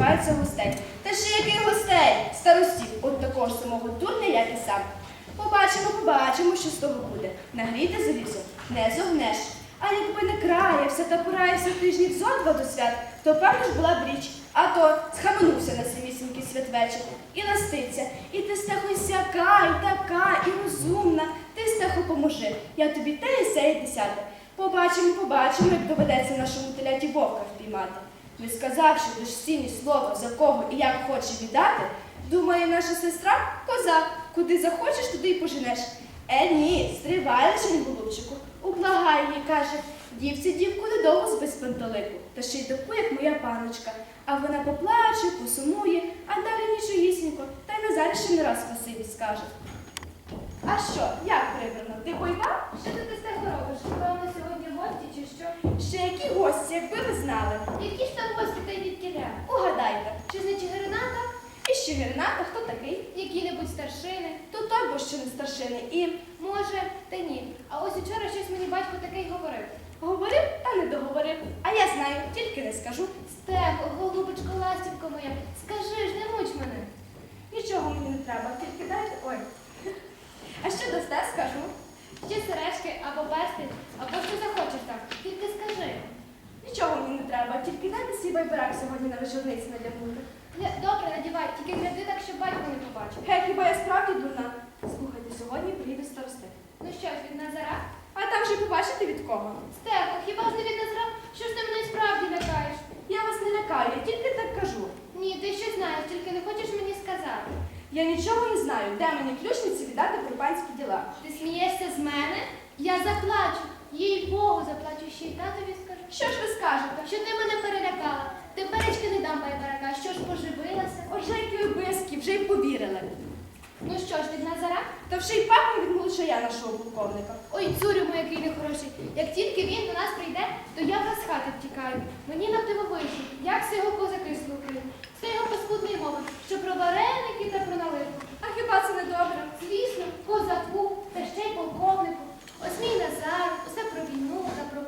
колядуть гостей. Та ще яких гостей? Старостів, от такого ж самого дурня, як і сам. Побачимо, побачимо, що з того буде. Нагріти залізо, не зогнеш. А якби не краявся та пораявся тижнів зо два до свят, то певно ж була б річ. А то схаменувся на самісінький святвечір і ластиться. І ти стехо й сяка, і така, і розумна. Ти стехо поможи. Я тобі те і се і десяте. Побачимо, побачимо, як доведеться нашому теляті вовка впіймати. Не сказавши лиш сіні слово, за кого і як хоче віддати, думає наша сестра коза, куди захочеш, туди й поженеш. Е, ні, стривай лише, голубчику. Ублагай її, каже, дівці дівку збить з панталику, та ще й таку, як моя паночка. А вона поплаче, посумує, а далі нічогісінько, та й Назарі ще не раз спасибі скаже. А що, як прибрано? Ти бойка? Що ти з того робиш? Певно, сьогодні чи що? Ще які гості, якби ви знали? Які ж там гості та й відкіля? Угадайте. Чи з Нечигирината? І ще Герната, хто такий? Які-небудь старшини? То той, бо ще не старшини. І Може, та ні. А ось учора щось мені батько таке й говорив. говорив, та не договорив. А я знаю, тільки не скажу. Стехо, голубочко, ластівко моя, скажи ж, не муч мене. Нічого мені не треба, тільки дайте. Ой. А що дасте, скажу. Ще сережки або перстень, або що захочеш там. Тільки скажи. Нічого мені не треба, тільки дайте свій байбарак сьогодні на вечорниці надягнути. Добре, надівай, тільки гляди так, щоб батько не побачив. Гей, хіба я справді дурна? Слухайте, сьогодні приїде старости. Ну що ж, від Назара? А там же побачите від кого. Стехо, хіба ж не від Назара? Що ж ти мене справді лякаєш? Я вас не лякаю, я тільки так кажу. Ні, ти щось знаєш, тільки не хочеш мені сказати. Я нічого не знаю, де мені ключниці віддати про панські діла. Ти смієшся з мене? Я заплачу. Їй Богу заплачу, ще й татові скажу. Що ж ви скажете? Що ти мене перелякала? Теперечки не дам байбарака, що ж поживилася? Які обиски, вже й повірили. Ну що ж, від Назара? Та вже й пахне від молодшая нашого полковника. Ой, цурю мой, який нехороший. Як тільки він до нас прийде, то я вже з хати втікаю. Мені на дивовижу, як все його козаки слухають. Все його паскудний мови, що про вареники та про наливку. А хіба це не добре? Звісно, козаку та ще й полковнику. Ось мій Назар, усе про війну та про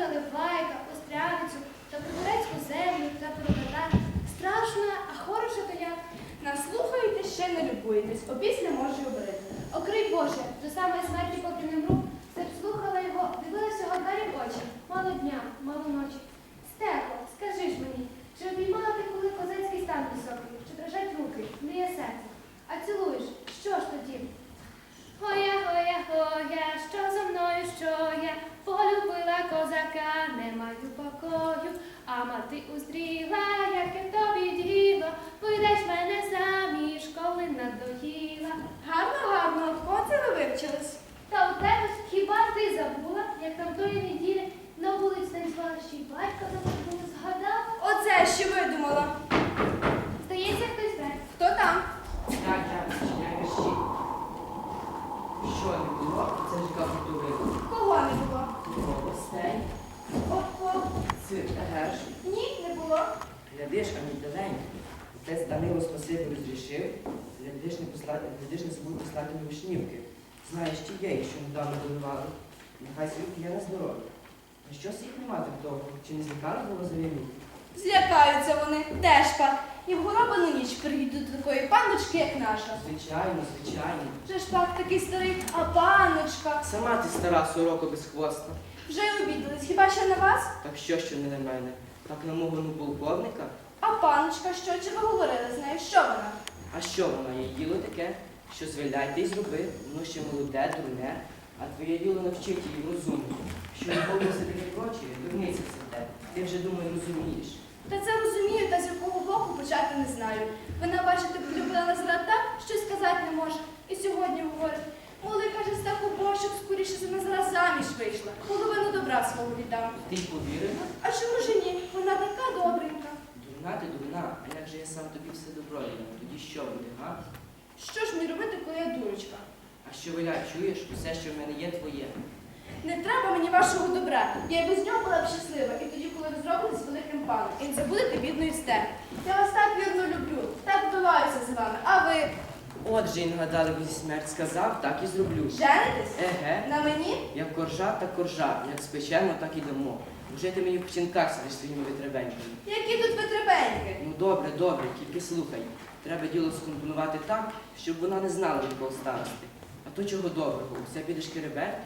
наливайка, остряницю та про землю та про Страшна, а хороша то як. Наслухайте, ще не любуєтесь, опісля може обрити. Окрий Боже, до самої смерті поки не вмру, все слухала його, дивилася його двері очі. Мало дня, мало ночі. Стеко, скажи ж мені, чи обіймала ти коли козацький стан високий, чи дрожать руки, мріє серце? А цілуєш, що ж тоді? Гоя, гоя, гоя, що за мною, що я полюбила козака, не маю покою, а мати уздріла, яке тобі діло, вийдеш мене заміж, коли надоїла. Гарно, гарно, от кого це ви вивчились? Та у тебе ж хіба ти забула, як там тої неділі на вулиці танцювала ще й батька забула, згадала? Оце що видумала. Здається, хтось бере. Хто там? Так, так, я мерщі. Що не було? Це ж капітулина. Кого не було? Гостей. О-о. Це еге ж. Ні, не було. Глядиш, а не даленько. Отець Данило спасибі розрішив. Посла... глядиш, не вишнівки. Знаєш, ті є, що недавно доливали. Нехай світ є на здоров'я. А щось їх нема так довго. Чи не злякали було за війну? Злякаються вони, па. І в горобану ніч приїдуть до такої панночки, як наша. Звичайно, звичайно. Вже ж пак такий старий, а панночка. Сама ти стара сорока без хвоста. Вже й обідались, хіба ще на вас? Так що, що не на мене? Так на мого ну, полковника? А паночка, що чи ви говорили з нею? Що вона? А що вона їй діло таке? Що звеляй ти й зроби, воно ще молоде, дурне, а твоє діло навчить її розуму. Що не голосити не прочі, дурниця це те. Ти вже думаю розумієш. Та це розумію, та з якого боку почати не знаю. Вона, бачите, полюбила Назара так, що й сказати не може. І сьогодні говорить, моли, каже, стаху Бог, щоб скоріше за Назара заміж вийшла. Половину добра свого віддам. Ти й повірила? А чому ж ні? Добренька. Дурна а як же я сам тобі все добро дам? Тоді що буде, га? Що ж мені робити, коли я дурочка? А що виля, чуєш, усе, що в мене є, твоє. Не треба мені вашого добра. Я й без нього була б щаслива, і тоді, коли ви зробили з великим пану, і не забудете бідної стер. Я вас так вірно люблю, так вбиваюся з вами. А ви Отже, і нагадали би смерть сказав, так і зроблю. женитесь? Еге, На мені? як коржа, так коржа, як спечемо, так і дамо. Вже ти мені в печінках сидиш своїми витребеньками. Які тут витребеньки? Ну добре, добре, тільки слухай. Треба діло скомпонувати так, щоб вона не знала від кого старости. А то чого доброго, все підеш керебер?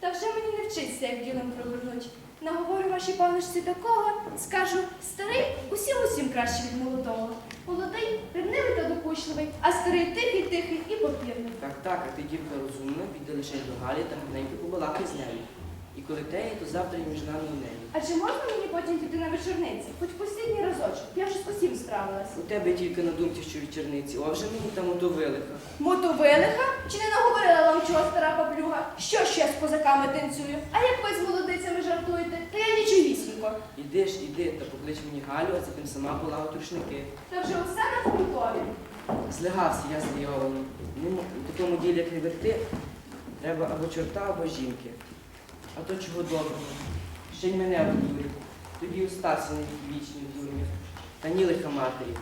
Та вже мені не вчиться, як ділом провернуть. Наговорю вашій паночці такого, скажу, старий усім усім краще від молодого. Молодий, ревнивий та докучливий, а старий тихий, тихий і попірний. Так, так, а ти дівка розумна, піди лише до Галі та гарненько побалакай з нею. І коли теє, то завтра і між нами у неї. А чи можна мені потім піти на вечорниці? Хоч останній разочок, я вже з усім справилась. У тебе тільки на думці, що вечорниці, о вже мені там удовилиха. Мотовилиха? Чи не наговорила вам чого стара паплюга? Що ще з козаками танцюю? А як ви з молодицями жартуєте? Та я нічогісінько. Іди ж, іди, та поклич мені Галю, а затим сама полагодь рушники. Та вже усе на фронтові. Злягався я знайомий. Не У такому ділі, як не верти, треба або чорта, або жінки. А то чого доброго. Ще й мене обдурить. Тоді остався на вічні дурні. Та ні лиха матері.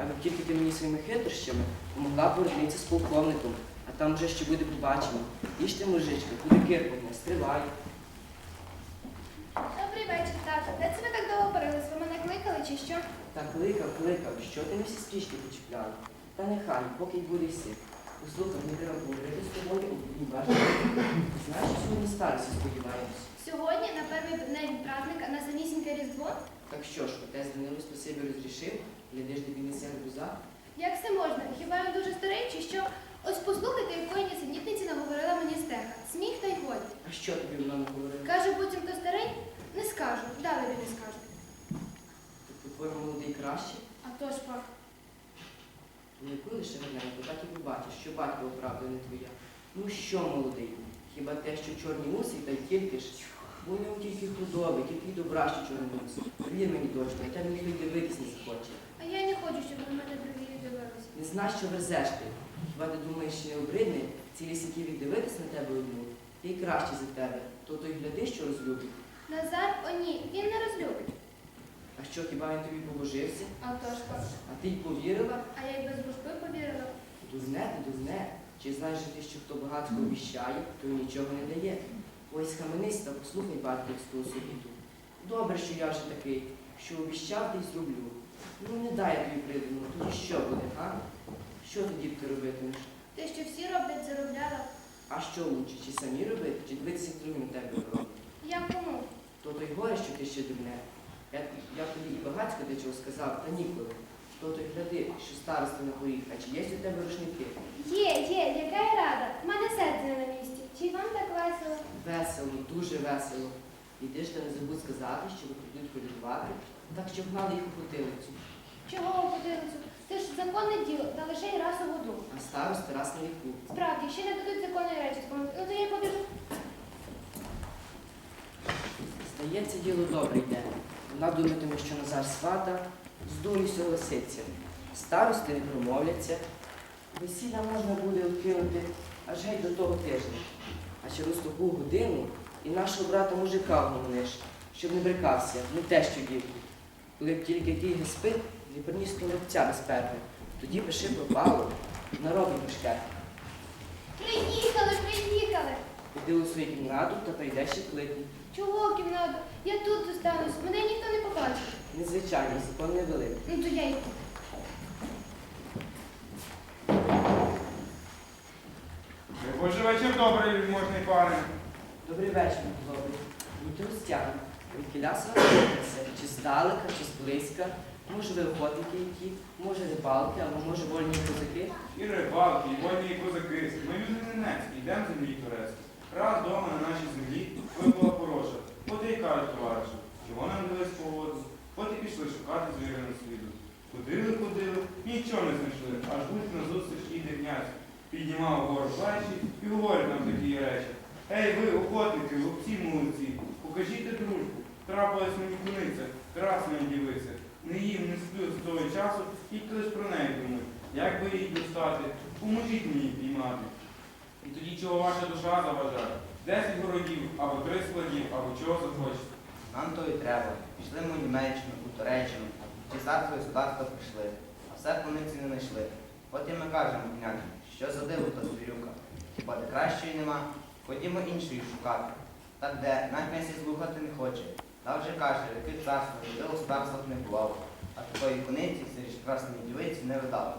Аби тільки ти мені своїми хитрощами помогла породнитися з полковником, а там вже ще буде побачено. Їжте, мужичка, буде кирпання, стривай. Добрий вечір, тато. Де це ви так довго порились? Ви мене кликали чи що? Та кликав, кликав, що ти не всі стрічки почіпляла? Та нехай, поки й буде всі. Треба поговорити з тобою у бажані. Знаєш, що сьогодні старості сподіваємось. Сьогодні, на перший день праздника, на самісіньке Різдво? Так що ж, отець Данило спасибі розрішив, глядиш, де він несе гарбуза. Як це можна? Хіба він дуже старий чи що? Ось послухайте, якої нісенітниці наговорила мені стеха. Сміх та й годі. А що тобі вона не говорила? Каже, потім хто старий? Не скажу. Далі не скажу. Так по-твоєму молодий краще? А то ж пак. Лише гарненько, так і побачиш, що батько правда не твоя. Ну що, молодий? Хіба те, що чорні уси, та й тільки ж? Бо у нього тільки худоби, тільки й добра, що чорні уси. Повір мені дочка, та ніхто й дивитись не захоче. А я не хочу, щоб ви мене другі дивилися. Не знаєш, що верзеш ти. Хіба ти думаєш, що не обридне цілі сіківі дивитись на тебе одну? Ти й краще за тебе, то той гляди, що розлюбить. Назар, о ні, він не розлюбить. А що, хіба він тобі побожився? А то ж пак. А ти й повірила? А я й без дружби повірила. Дурне ти, дурне. Чи знаєш ти, що хто багатсько обіщає, то й нічого не дає? Ой, схаменись та послухай батьківського совіту. Добре, що я вже такий, що обіщав, ти й зроблю. Ну не дай я тобі придуму, тоді що буде, а? Що тоді ти робитимеш? Те, що всі роблять, заробляла. А що лучше, чи самі робити, чи дивитися, як другі на тебе роблять? Я кому? То той горе, що ти ще дурне. Я, я тобі і багатько де чого сказав, та ніколи. То той гляди, що старости на поріг, а чи є у тебе рушники? Є, є, яка я рада. У мене серце на місці. Чи вам так весело? Весело, дуже весело. Іди ж та не забудь сказати, що ви прийдуть колядувати, так що гнали їх у потилицю. Чого подивилися? Це ж законне діло, та лише й раз у году. А старости раз на віку. Справді, ще не дадуть законної речі спомогти. Ну то я побіжу. Здається, діло добре йде. Вона думатиме, що Назар свата, з дурі согласиться. Старости не промовляться. Весілля можна буде відкинути аж геть до того тижня. А через таку годину і нашого брата мужика вгомониш, щоб не брикався, не те, що дівку. Коли б тільки ті спит, не приніс коробця без перви, тоді пиши пропало, наробить мішке. Приїхали, приїхали. Іди у свою кімнату та прийдеш ще кликні. Чого кімнату? Я тут зостанусь, мене ніхто не побачить. Незвичайно, закон невеликий. Ну то я йду. Боже вечір добрий, вельможний пане. Добрий вечір, добрий. Будьте гостями. Від кіляса чи здалека, чи зблизька. Може ви охотники які, може рибалки, або може вольні козаки. І рибалки, і вольні козаки. Ми люди ненецькі, йдемо землі турецькі. Раз дома на нашій землі випала порожа. От і кажуть товаришу, чого нам дивись погоду. От і пішли шукати звірену світу. Ходили, ходили, нічого не знайшли, аж будь назустріч іде князь. Піднімав гору плечі і говорить нам такі речі. Ей, ви, охотники, лупці молодці, покажіть дружбу. Трапилась мені куниця, красна дівиця. Не їм, не сплю з того часу, тільки лиш про неї думаю. Як би її достати, поможіть мені піймати. І тоді чого ваша душа заважає? Десять городів, або три складів, або чого захочете. нам то і треба. Пішли ми у Німеччину, у Туреччину, чи царство і сударство прийшли, а все пониці не знайшли. Потім ми кажемо, князю, що за диво та звірюка, хіба де кращої нема, ходімо іншої шукати. Так де, навіть і слухати не хоче. Та вже каже, яке царство, житло в царствах не бував, а такої кониці серед красної дівиці не видали.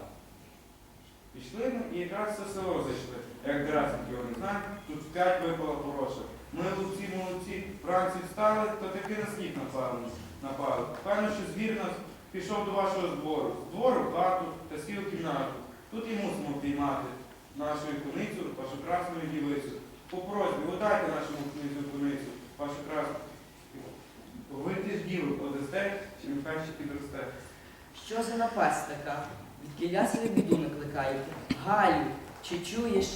Пішли ми і якраз все село зайшли. Як драсник його не знає, тут п'ять випало пороша. Ми лупці молодці, вранці встали, то таки на сніг напали. напали. Певно, що звір нас пішов до вашого збору. З двору хату та сів кімнату. Тут і мусимо піймати нашу куницю, вашу красну дівицю. По просьбі, видайте нашому книзю куницю, вашу красну. Ви ти ж ділу одасте, чи не перші підросте. Що за напасть така? Відкиля собі біду накликаєте? Галю, чи чуєш?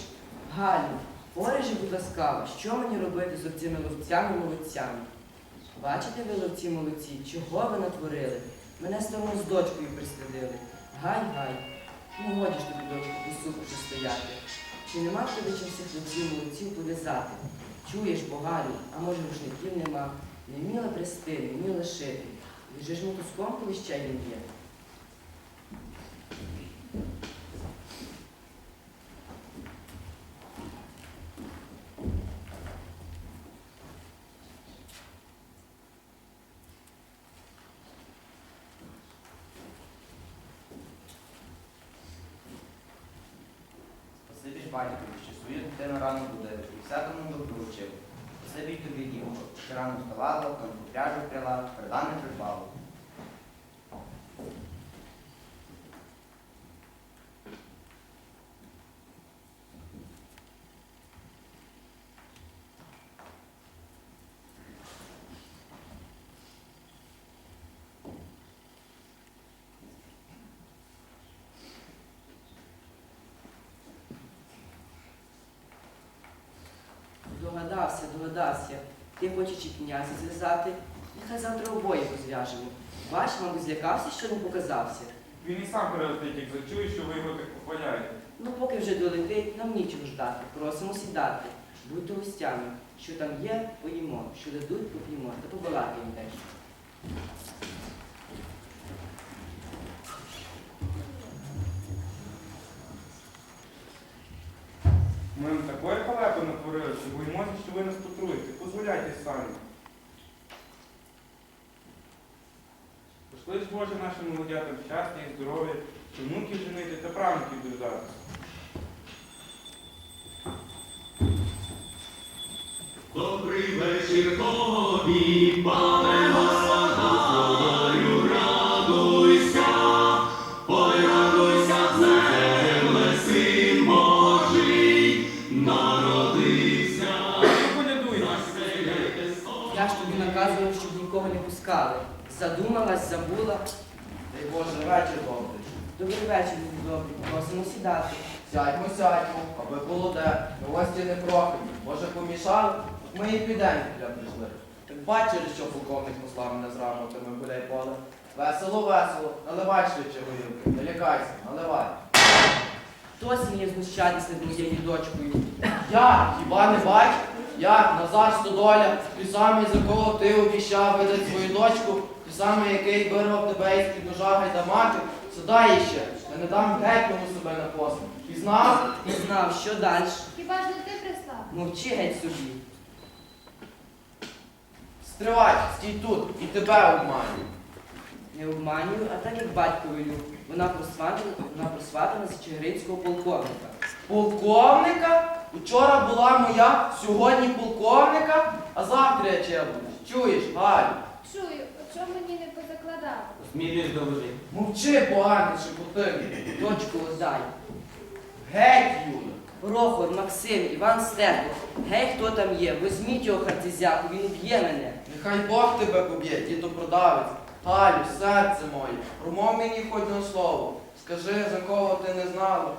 Галю, порежі, будь ласкава, що мені робити з цими ловцями молодцями? Бачите ви ловці молодці, чого ви натворили? Мене старому з дочкою пристрелили. Гай, гай, ну годі ж тобі, дочку, до суку стояти. Чи нема в тебе чим всіх ловців молодців пов'язати? Чуєш, бо Галю, а може рушників нема? Не вміла прести, не вміла шити. Лежиш мотузком, коли ще їм є. Спасибі ж батькові, що свою дитину рано будив і все тому добру вчив. Спасибі тобі, дівко, що рано вставала, тонку пряжу пряла, придане придбала. Догадався. Ти хочеш і князя зв'язати, нехай завтра обоє розв'яжемо. Бач, мабуть, злякався, що не показався. Він і сам перелетить, як зачує, що ви його так похваляєте. Ну, поки вже долетить, нам нічого ждати. Просимо сідати. Будьте гостями. Що там є, поїмо. Що дадуть, поп'ємо. Та побалакаємо теж. Ми вам такої халепи натворили, що боїмося, що ви нас потруєте. Позволяйте самі. Пошли ж Боже нашим молодятам щастя і здоров'я, що внуків женити та правнуків дождатися. Добрий вечір тобі, пане Задумалась, забула. Дай Боже, вечір добрий. Добрий вечір, люди добрі. Просимо сідати. Сядьмо, сядьмо, аби було де. Гості не прохані. Може помішали? Ми і підемо, куди прийшли. Так бачили, що полковник послав мене з грамотами в гуляй поле. Весело, весело. Наливай швидше горілки. Не лякайся, наливай. Хто сміє знущатися над моєю дочкою? Я, хіба не бачу? Я, Назар Стодоля, той самий, за кого ти обіщав видати свою дочку, той самий, який вирвав тебе із-під ножа гайдамаки, сідай іще, я не дам геть кому себе на посміх. Пізнав? Не знав, що далі. Хіба ж не ти прислав? Мовчи геть собі. Стривай, стій тут, і тебе обманю. Не обманюю, а так як батько велю. Вона просватана, вона просватана за чигиринського полковника. Полковника? Учора була моя, сьогодні полковника, а завтра я чия буду. Чуєш, Галю? Чую, о чому мені не позакладав? Смілюсь доложити. Мовчи, поганий шепотин. Дочку отдай. Геть, Юля. Прохор, Максим, Іван Стекло. Гей, хто там є? Візьміть його хартизяку, він уб'є мене. Нехай Бог тебе поб'є, діто продавець. Галю, серце моє, промов мені хоч на слово. Скажи, за кого ти не знала.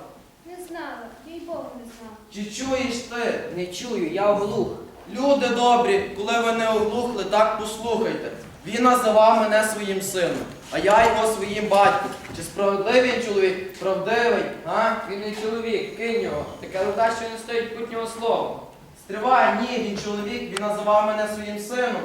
Не знала, їй Богу не знала. Чи чуєш ти? Не чую, я оглух. Люди добрі, коли ви не оглухли, так послухайте. Він називав мене своїм сином, а я його своїм батьком. Чи справедливий він чоловік? Правдивий, а? Він не чоловік, кинь його. Таке рода, що не стоїть путнього слова. Стривай, ні, він чоловік, він називав мене своїм сином.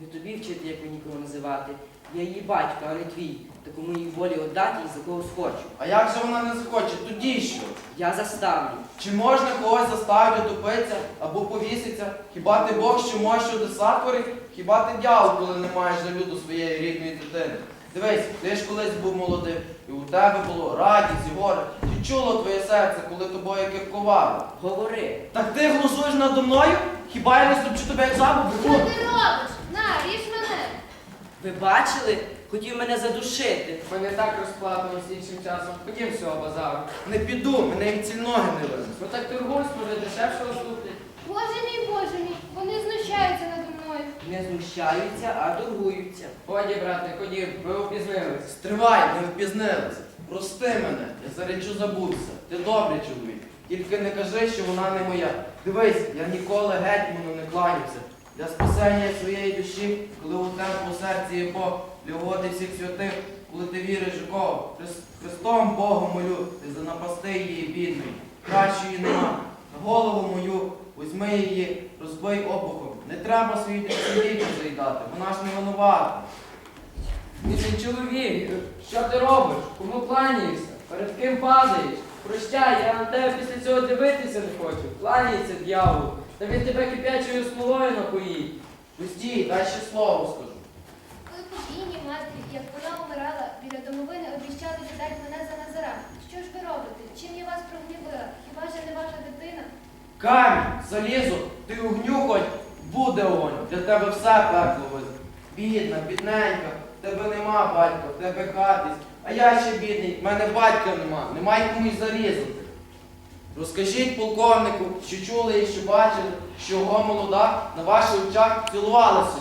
Не тобі вчити, як мені кого називати. Я її батько, а не твій. Таку моїй волі отдати і за кого схочу. А як же вона не захоче, тоді що? Я заставлю. Чи можна когось заставити тупитися або повіситься? Хіба ти Бог, що може чудеса творить? Хіба ти дьявол, коли не маєш жалю до своєї рідної дитини? Дивись, ти ж колись був молодим, і у тебе було радість і горе. Чи чуло твоє серце, коли тобою кипкувало? Говори. Так ти глузуєш надо мною? Хіба я не ступчу тебе як Що забув? ти робиш? На, ріж мене. Ви бачили? Хотів мене задушити. Мене так розплакалось іншим часом. Ходім з цього базару. Не піду, мене від ці ноги не винесуть. Ну так торгуйсь, може дешевше уступлять. Боже мій, боже мій, вони знущаються надо мною. Не знущаються, а торгуються. Годі, брате, ходім, ви опізнились. Стривай, не впізнилися. Прости мене, я за речу забувся. Ти добрий чоловік. Тільки не кажи, що вона не моя. Дивись, я ніколи гетьману не кланявся. Для спасення своєї душі, коли у тебе у серці є Бог, для всіх святих, коли ти віриш у кого. Христом Богом молю, ти занапасти її бідний. Кращої нема. На голову мою візьми її, розбий обухом. Не треба свої дітей заїдати, вона ж не винувата. Ти чоловік, що ти робиш? Кому кланяєшся? Перед ким падаєш? Прощай, я на тебе після цього дивитися не хочу. Кланяється дьявол. Та він тебе кип'ячою смолою напоїть. Пустій, дай ще слово скажу. Покійній матері, як вона умирала, біля домовини обіщали віддати мене за Назара. Що ж ви робите? Чим я вас прогнівила? Хіба ж не ваша дитина? Камінь, залізо, ти огню хоч буде огонь, для тебе все пекло. Бідна, бідненька, тебе нема батька, в тебе хатись, а я ще бідний, в мене батька нема, нема й комусь зарізати. Розкажіть полковнику, що чули і що бачили, що його молода на ваших очах цілувалася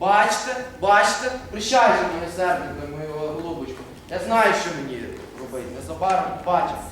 Бачите, бачите, прощайте моє серденько, мою голубочку. Я знаю, що мені робити, незабаром бачимо.